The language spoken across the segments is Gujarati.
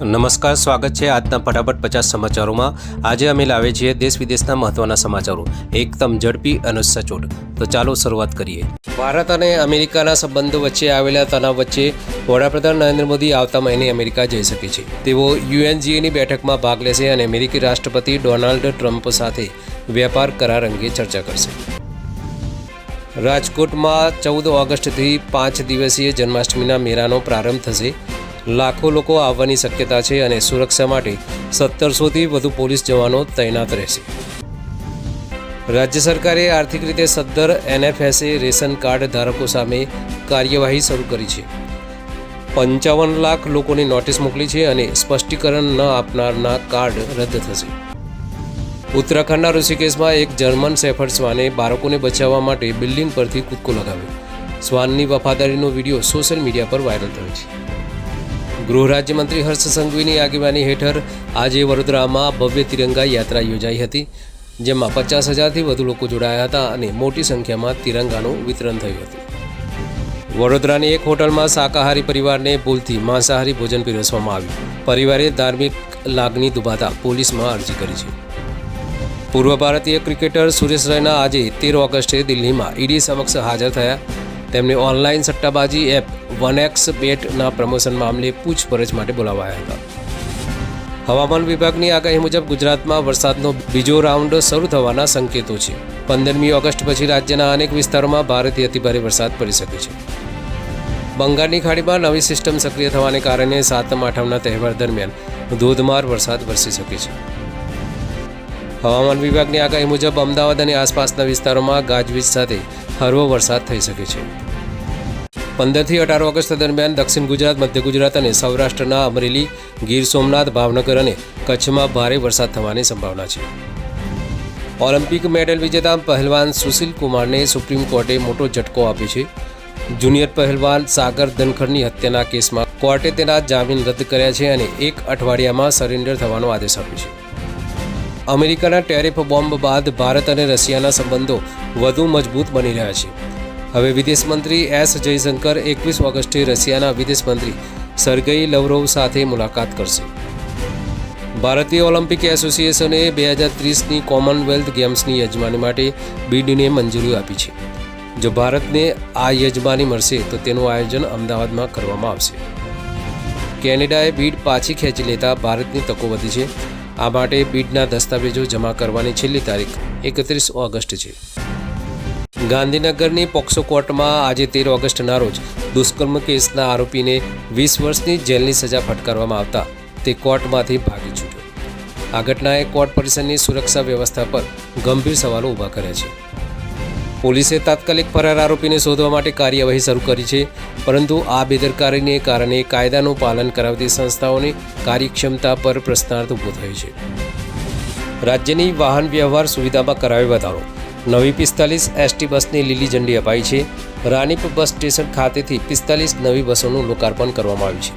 નમસ્કાર, સ્વાગત છે આજના ફટાફટ પચાસ સમાચારોમાં. આજે અમે લાવીએ છીએ દેશ વિદેશના મહત્વના સમાચારો. એકદમ ઝડપી અને સચોટ. તો ચાલો શરૂઆત કરીએ. ભારત અને અમેરિકાના સંબંધો વચ્ચે આવેલા તણાવ વચ્ચે વડાપ્રધાન નરેન્દ્ર મોદી આવતા મહિને અમેરિકા જઈ શકે છે. તેઓ યુએનજીએની બેઠકમાં ભાગ લેશે અને અમેરિકી રાષ્ટ્રપતિ ડોનાલ્ડ ટ્રમ્પ સાથે વેપાર કરાર અંગે ચર્ચા કરશે. રાજકોટમાં ચૌદ ઓગસ્ટથી પાંચ દિવસીય જન્માષ્ટમીના મેળાનો પ્રારંભ થશે. લાખો લોકો આવવાની શક્યતા છે અને સુરક્ષા માટે સત્તરસોથી વધુ પોલીસ જવાનો તૈનાત રહેશે. રાજ્ય સરકારે આર્થિક રીતે સદ્દર એનએફએસએ રેશન કાર્ડ ધારકો સામે કાર્યવાહી શરૂ કરી છે. પંચાવન લાખ લોકોની નોટિસ મોકલી છે અને સ્પષ્ટીકરણ ન આપનારના કાર્ડ રદ થશે. ઉત્તરાખંડના ઋષિકેશમાં એક જર્મન સેફર્ડ શ્વાને બાળકોને બચાવવા માટે બિલ્ડિંગ પરથી કૂદકો લગાવ્યો. શ્વાનની વફાદારીનો વીડિયો સોશિયલ મીડિયા પર વાયરલ થયો છે. ગૃહ રાજ્યમંત્રી હર્ષ સંઘવીની આગેવાની હેઠળ આજે વડોદરામાં ભવ્ય તિરંગા યાત્રા યોજાઈ હતી, જેમાં પચાસ હજારથી વધુ લોકો જોડાયા હતા અને મોટી સંખ્યામાં તિરંગાનું વિતરણ થયું હતું. વડોદરાની એક હોટલમાં શાકાહારી પરિવારને ભૂલથી માંસાહારી ભોજન પીરસવામાં આવ્યું. પરિવારે ધાર્મિક લાગણી દુભાતા પોલીસમાં અરજી કરી છે. પૂર્વ ભારતીય ક્રિકેટર સુરેશ રૈના આજે તેર ઓગસ્ટે દિલ્હીમાં ઈડી સમક્ષ હાજર થયા. તેમને ઓનલાઈન સટ્ટાબાજી એપ વન એક્સ બેટના પ્રમોશન મામલે પૂછપરછ માટે બોલાવાયા હતા. હવામાન વિભાગની આગાહી મુજબ ગુજરાતમાં વરસાદનો બીજો રાઉન્ડ શરૂ થવાના સંકેતો છે. પંદરમી ઓગસ્ટ પછી રાજ્યના અનેક વિસ્તારોમાં ભારેથી અતિભારે વરસાદ પડી શકે છે. બંગાળની ખાડીમાં નવી સિસ્ટમ સક્રિય થવાને કારણે સાતમ આઠમના તહેવાર દરમિયાન ધોધમાર વરસાદ વરસી શકે છે. હવામાન વિભાગની આગાહી મુજબ અમદાવાદ અને આસપાસના વિસ્તારોમાં ગાજવીજ સાથે હળવો વરસાદ થઈ શકે છે. પંદરથી અઢાર ઓગસ્ટ દરમિયાન દક્ષિણ ગુજરાત, મધ્ય ગુજરાત અને સૌરાષ્ટ્રના અમરેલી, ગીર સોમનાથ, ભાવનગર અને કચ્છમાં ભારે વરસાદ થવાની સંભાવના છે. ઓલિમ્પિક મેડલ વિજેતા પહેલવાન સુશીલ કુમારને સુપ્રીમ કોર્ટે મોટો ઝટકો આપ્યો છે. જુનિયર પહેલવાન સાગર ધનખડની હત્યાના કેસમાં કોર્ટે તેના જામીન રદ કર્યા છે અને એક અઠવાડિયામાં સરેન્ડર થવાનો આદેશ આપ્યો છે. અમેરિકાના ટેરિફ બોમ્બ બાદ ભારત અને રશિયાના સંબંધો વધુ મજબૂત બની રહ્યા છે. હવે વિદેશ મંત્રી એસ જયશંકર એકવીસ ઓગસ્ટે રશિયાના વિદેશ મંત્રી સર્ગઈ લવરોવ સાથે મુલાકાત કરશે. ભારતીય ઓલિમ્પિક એસોસિએશને બે હજાર ત્રીસની કોમનવેલ્થ ગેમ્સની યજમાની માટે બીડને મંજૂરી આપી છે. જો ભારતને આ યજમાની મળશે, તો તેનું આયોજન અમદાવાદમાં કરવામાં આવશે. કેનેડાએ બીડ પાછી ખેંચી લેતા ભારતની તકો વધી છે. આ માટે બીડના દસ્તાવેજો જમા કરવાની છેલ્લી તારીખ એકત્રીસ ઓગસ્ટ છે. ગાંધીનગરની પોક્સો કોર્ટમાં આજે તેર ઓગસ્ટના રોજ દુષ્કર્મ કેસના આરોપીને વીસ વર્ષની જેલની સજા ફટકારવામાં આવતા તે કોર્ટમાંથી ભાગી છૂટ્યો. આ ઘટનાએ કોર્ટ પરિસરની સુરક્ષા વ્યવસ્થા પર ગંભીર સવાલો ઊભા કર્યા છે. પોલીસે તાત્કાલિક ફરાર આરોપીને શોધવા માટે કાર્યવાહી શરૂ કરી છે, પરંતુ આ બેદરકારીને કારણે કાયદાનું પાલન કરાવતી સંસ્થાઓની કાર્યક્ષમતા પર પ્રશ્નાર્થ ઊભો થયો છે. રાજ્યની વાહન વ્યવહાર સુવિધામાં કરાયો વધારો. નવી પિસ્તાલીસ એસટી બસની લીલી ઝંડી અપાઈ છે. રાનીપ બસ સ્ટેશન ખાતેથી પિસ્તાલીસ નવી બસોનું લોકાર્પણ કરવામાં આવ્યું છે.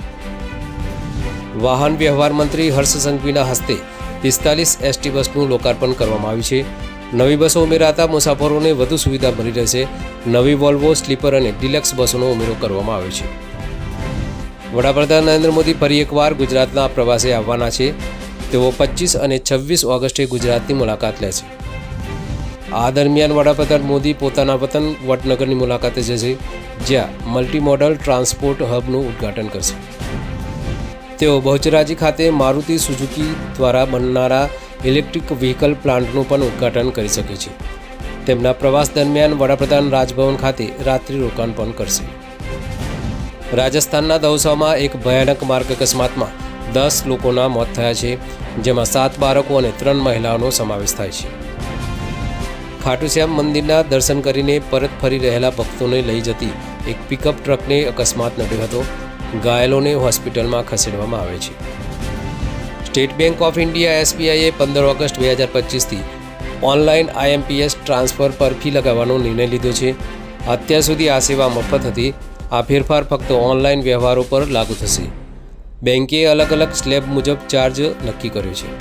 વાહન વ્યવહાર મંત્રી હર્ષ સંઘવીના હસ્તે પિસ્તાલીસ એસટી બસનું લોકાર્પણ કરવામાં આવ્યું છે. નવી બસો ઉમેરાતા મુસાફરોને વધુ સુવિધા મળી રહેશે. નવી વોલ્વો, સ્લીપર અને ડિલક્સ બસોનો ઉમેરો કરવામાં આવ્યો છે. વડાપ્રધાન નરેન્દ્ર મોદી ફરી એકવાર ગુજરાતના પ્રવાસે આવવાના છે. તેઓ પચીસ અને છવ્વીસ ઓગસ્ટે ગુજરાતની મુલાકાત લેશે આ દરમિયાન વડાપ્રધાન મોદી પોતાના વતન વડનગરની મુલાકાતે જશે, જ્યાં મલ્ટી મોડલ ટ્રાન્સપોર્ટ હબનું ઉદ્ઘાટન કરશે. તેઓ બહુચરાજી ખાતે મારુતિ સુઝુકી દ્વારા બનનારા ઇલેક્ટ્રિક વ્હીકલ પ્લાન્ટનું પણ ઉદ્ઘાટન કરી શકે છે. તેમના પ્રવાસ દરમિયાન વડાપ્રધાન રાજભવન ખાતે રાત્રિ રોકાણ પણ કરશે. રાજસ્થાનના દૌસામાં એક ભયાનક માર્ગ અકસ્માતમાં દસ લોકોના મોત થયા છે, જેમાં સાત બાળકો અને ત્રણ મહિલાઓનો સમાવેશ થાય છે. ખાટુશ્યામ મંદિરના દર્શન કરીને પરત ફરી રહેલા ભક્તોને લઈ જતી એક પિકઅપ ટ્રકને અકસ્માત નડ્યો હતો. ઘાયલોને હોસ્પિટલમાં ખસેડવામાં આવે છે. સ્ટેટ બેંક ઓફ ઇન્ડિયા એસબીઆઈએ પંદર ઓગસ્ટ બે હજાર પચીસથી ઓનલાઈન આઈએમપીએસ ટ્રાન્સફર પર ફી લગાવવાનો નિર્ણય લીધો છે. અત્યાર સુધી આ સેવા મફત હતી. આ ફેરફાર ફક્ત ઓનલાઈન વ્યવહારો પર લાગુ થશે. બેન્કે અલગ અલગ સ્લેબ મુજબ ચાર્જ નક્કી કર્યો છે.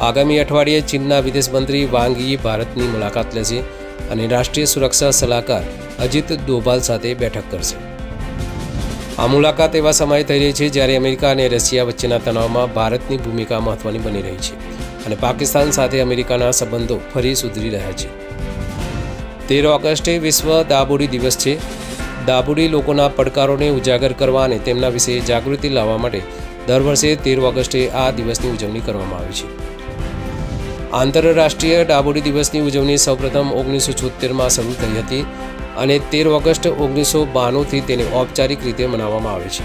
આગામી અઠવાડિયે ચીનના વિદેશ મંત્રી વાંગ ભારતની મુલાકાત લેશે અને રાષ્ટ્રીય સુરક્ષા સલાહકાર અજીત ડોભાલ સાથે બેઠક કરશે. આ મુલાકાત એવા સમયે થઈ રહી છે જ્યારે અમેરિકા અને રશિયા વચ્ચેના તણાવમાં ભારતની ભૂમિકા મહત્વની બની રહી છે અને પાકિસ્તાન સાથે અમેરિકાના સંબંધો ફરી સુધરી રહ્યા છે. તેર ઓગસ્ટે વિશ્વ દાબોડી દિવસ છે. દાબોડી લોકોના પડકારોને ઉજાગર કરવા અને તેમના વિશે જાગૃતિ લાવવા માટે દર વર્ષે તેર ઓગસ્ટે આ દિવસની ઉજવણી કરવામાં આવે છે. આંતરરાષ્ટ્રીય ડાબોડી દિવસની ઉજવણી સૌપ્રથમ ઓગણીસો છોતેરમાં શરૂ થઈ હતી. અને તેર ઓગસ્ટ ઓગણીસો બાણુંથી તેને ઔપચારિક રીતે મનાવવામાં આવે છે.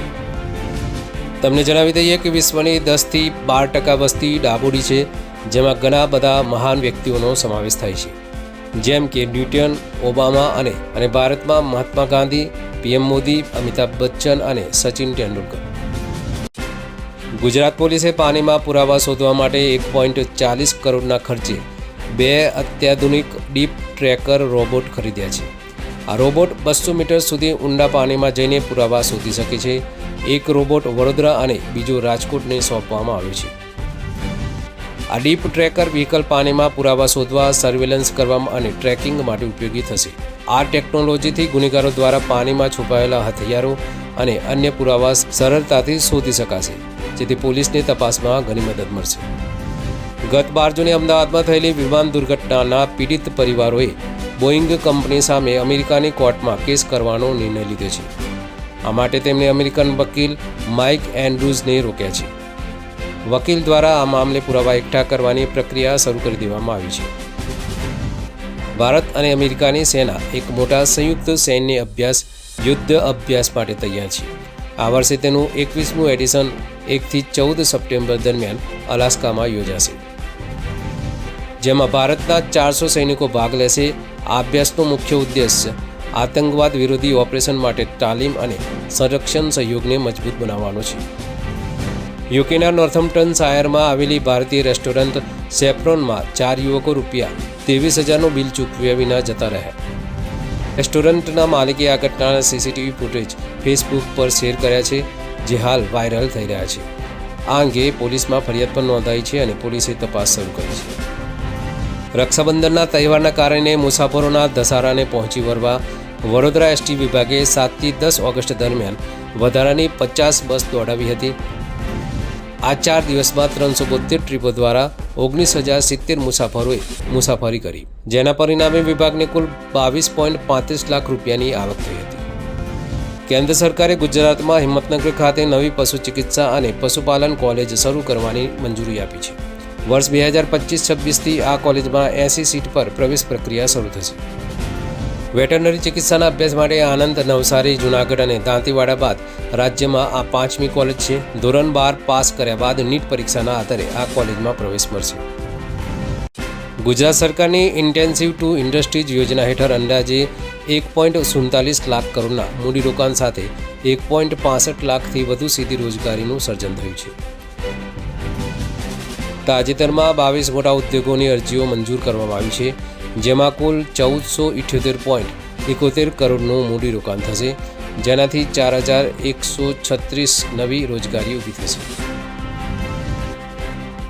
તમને જણાવી દઈએ કે વિશ્વની દસથી બાર ટકા વસ્તી ડાબોડી છે, જેમાં ઘણા બધા મહાન વ્યક્તિઓનો સમાવેશ થાય છે. જેમ કે ન્યૂટન, ઓબામા અને અને ભારતમાં મહાત્મા ગાંધી, પીએમ મોદી, અમિતાભ બચ્ચન અને સચિન તેંડુલકર. ગુજરાત પોલીસે પાણીમાં પુરાવા શોધવા માટે એક પોઈન્ટ ચાલીસ કરોડના ખર્ચે બે અત્યાધુનિક ડીપ ટ્રેકર રોબોટ ખરીદ્યા છે. આ રોબોટ બસો મીટર સુધી ઊંડા પાણીમાં જઈને પુરાવા શોધી શકે છે. એક રોબોટ વડોદરા અને બીજો રાજકોટને સોંપવામાં આવ્યો છે. આ ડીપ ટ્રેકર વ્હીકલ પાણીમાં પુરાવા શોધવા, સર્વેલન્સ કરવામાં અને ટ્રેકિંગ માટે ઉપયોગી થશે. આ ટેકનોલોજીથી ગુનેગારો દ્વારા પાણીમાં છુપાયેલા હથિયારો અને અન્ય પુરાવા સરળતાથી શોધી શકાશે. જેથી પોલીસને તપાસમાં ઘણી મદદ મળશે. ગત બાર જૂને અમદાવાદમાં થયેલી વિમાન દુર્ઘટનાના પીડિત પરિવારોએ બોઈંગ કંપની સામે અમેરિકાની કોર્ટમાં કેસ કરવાનો નિર્ણય લીધો છે. આ માટે તેમણે અમેરિકન વકીલ માઇક એન્ડ્રુઝને રોક્યા છે. વકીલ દ્વારા આ મામલે પુરાવા એકઠા કરવાની પ્રક્રિયા શરૂ કરી દેવામાં આવી છે. ભારત અને અમેરિકાની સેના એક મોટા સંયુક્ત સૈન્ય અભ્યાસ, યુદ્ધ અભ્યાસ માટે તૈયાર છે. આ વર્ષે તેનું એકવીસમું એડિશન એકથી ચૌદ સપ્ટેમ્બર દરમિયાન અલાસ્કામાં યોજાશે. જેમાં ભારતના ચારસો સૈનિકો ભાગ લેશે આ અભ્યાસનો મુખ્ય ઉદ્દેશ્ય આતંકવાદ વિરોધી ઓપરેશન માટે તાલીમ અને સંરક્ષણ સહયોગને મજબૂત બનાવવાનો છે. યુકેના નોર્થમ્પટન શાયરમાં આવેલી ભારતીય રેસ્ટોરન્ટ સેફ્રોનમાં ચાર યુવકો રૂપિયા ત્રેવીસ હજારનું બિલ ચૂકવ્યા વિના જતા રહ્યા. રેસ્ટોરન્ટના માલિકે આ ઘટનાના સીસીટીવી ફૂટેજ ફેસબુક પર શેર કર્યા છે, જે હાલ વાયરલ થઈ રહ્યા છે. આ અંગે પોલીસમાં ફરિયાદ પણ નોંધાઈ છે અને પોલીસે તપાસ શરૂ કરી છે. રક્ષાબંધનના તહેવારના કારણે મુસાફરોના ધસારાને પહોંચી વળવા વડોદરા એસટી વિભાગે સાતથી દસ ઓગસ્ટ દરમિયાન વધારાની પચાસ બસ દોડાવી હતી. આ ચાર દિવસમાં ત્રણસો બોતેર ટ્રીપો દ્વારા ઓગણીસ હજાર સિત્તેર મુસાફરોએ મુસાફરી કરી. જેના પરિણામે વિભાગને કુલ બાવીસ પોઈન્ટ પાંત્રીસ લાખ રૂપિયાની આવક થઈ હતી. કેન્દ્ર સરકારે ગુજરાતમાં હિંમતનગર ખાતે નવી પશુ ચિકિત્સા અને પશુપાલન કોલેજ શરૂ કરવાની મંજૂરી આપી છે. વર્ષ બે હજાર પચીસ છવ્વીસથી આ કોલેજમાં એંસી સીટ પર પ્રવેશ પ્રક્રિયા શરૂ થશે. વેટરનરી ચિકિત્સાના અભ્યાસ માટે આનંદ નવસારી, જૂનાગઢ અને દાંતીવાડા બાદ રાજ્યમાં આ પાંચમી કોલેજ છે. ધોરણ બાર પાસ કર્યા બાદ નીટ પરીક્ષાના આધારે આ કોલેજમાં પ્રવેશ મળશે. ગુજરાત સરકારની ઇન્ટેન્સિવ ટુ ઇન્ડસ્ટ્રીઝ યોજના હેઠળ અંદાજે એક પોઈન્ટ સુડતાલીસ લાખ કરોડના મૂડીરોકાણ સાથે એક પોઈન્ટ પાસઠ લાખથી વધુ સીધી રોજગારીનું સર્જન થયું છે. તાજેતરમાં બાવીસ મોટા ઉદ્યોગોની અરજીઓ મંજૂર કરવામાં આવી છે, જેમાં કુલ ચૌદસો ઇઠ્યોતેર પોઈન્ટ એકોતેર કરોડનું મૂડીરોકાણ થશે, જેનાથી ચાર હજાર એકસો છત્રીસ નવી રોજગારી ઊભી થશે.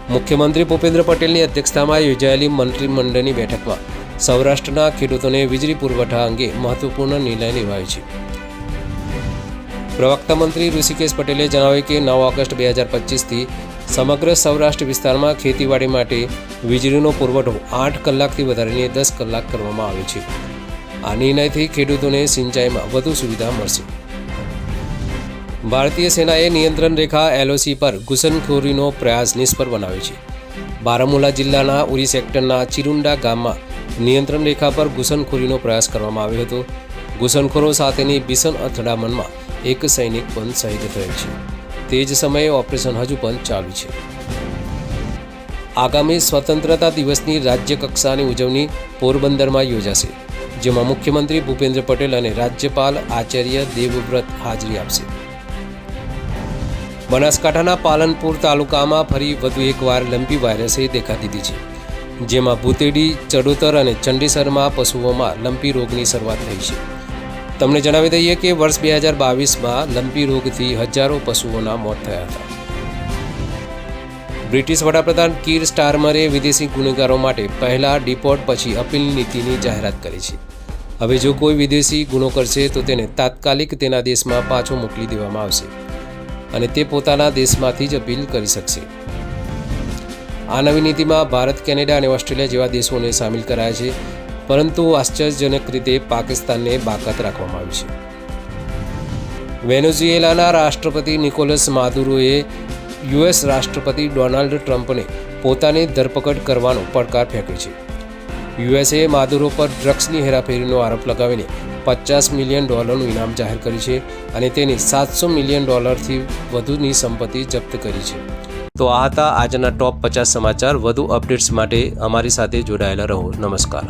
મુખ્યમંત્રી ભૂપેન્દ્ર પટેલની અધ્યક્ષતામાં યોજાયેલી મંત્રીમંડળની બેઠકમાં સૌરાષ્ટ્રના ખેડૂતોને વીજળી પુરવઠા અંગે મહત્વપૂર્ણ નિર્ણય લેવાયો છે. પ્રવક્તા મંત્રી ઋષિકેશ પટેલે જણાવ્યું કે નવ ઓગસ્ટ બે હજાર પચીસથી સમગ્ર સૌરાષ્ટ્ર વિસ્તારમાં ખેતીવાડી માટે વીજળીનો પુરવઠો આઠ કલાકથી વધારીને દસ કલાક કરવામાં આવ્યો છે. આ નિર્ણયથી ખેડૂતોને સિંચાઈમાં વધુ સુવિધા મળશે. ભારતીય સેનાએ નિયંત્રણ રેખા એલઓસી પર ઘૂસણખોરીનો પ્રયાસ નિષ્ફળ બનાવ્યો છે. બારામુલા જિલ્લાના ઉરી સેક્ટરના ચિરુંડા ગામમાં નિયંત્રણ રેખા પર ઘૂસણખોરીનો પ્રયાસ કરવામાં આવ્યો હતો. ઘૂસણખોરો સાથેની ભીષણ અથડામણમાં એક સૈનિક પણ શહીદ થયો છે. તે જ સમયે ઓપરેશન હજુ પણ ચાલુ છે. આગામી સ્વતંત્રતા દિવસની રાજ્ય કક્ષાની ઉજવણી પોરબંદરમાં યોજાશે, જેમાં મુખ્યમંત્રી ભૂપેન્દ્ર પટેલ અને રાજ્યપાલ આચાર્ય દેવવ્રત હાજરી આપશે. બનાસકાંઠાના પાલનપુર તાલુકામાં ફરી વધુ એકવાર લંબી વાયરસે દેખા દીધી છે, જેમાં ભૂતેડી, ચડોતર અને ચંડીસરમાં પશુઓમાં લંપી રોગની શરૂઆત થઈ છે. તમને જણાવી દઈએ કે વર્ષ બે હજાર બાવીસમાં લંપી રોગથી હજારો પશુઓના મોત થયા હતા. બ્રિટિશ વડાપ્રધાન કીર સ્ટારમરે વિદેશી ગુનેગારો માટે પહેલા ડિપોર્ટ પછી અપીલ નીતિની જાહેરાત કરી છે. હવે જો કોઈ વિદેશી ગુનો કરશે તો તેને તાત્કાલિક તેના દેશમાં પાછો મોકલી દેવામાં આવશે અને તે પોતાના દેશમાંથી જ અપીલ કરી શકશે. આ નવી નીતિમાં ભારત, કેનેડા અને ઓસ્ટ્રેલિયા જેવા દેશોને સામેલ કરાયા છે. પરંતુ આશ્ચર્યજનક રીતે પાકિસ્તાનને બાકાત રાખવામાં આવ્યું છે. વેનેઝુએલાના રાષ્ટ્રપતિ નિકોલસ માદુરોએ યુએસ રાષ્ટ્રપતિ ડોનાલ્ડ ટ્રમ્પને પોતાની ધરપકડ કરવાનો પડકાર ફેંક્યો છે. યુએસએ માદુરો પર ડ્રગ્સની હેરાફેરીનો આરોપ લગાવીને પચાસ મિલિયન ડોલરનું ઇનામ જાહેર કર્યું છે અને તેની સાતસો મિલિયન ડોલરથી વધુની સંપત્તિ જપ્ત કરી છે. તો આ હતા આજના ટોપ પચાસ સમાચાર. વધુ અપડેટ્સ માટે અમારી સાથે જોડાયેલા રહો. નમસ્કાર.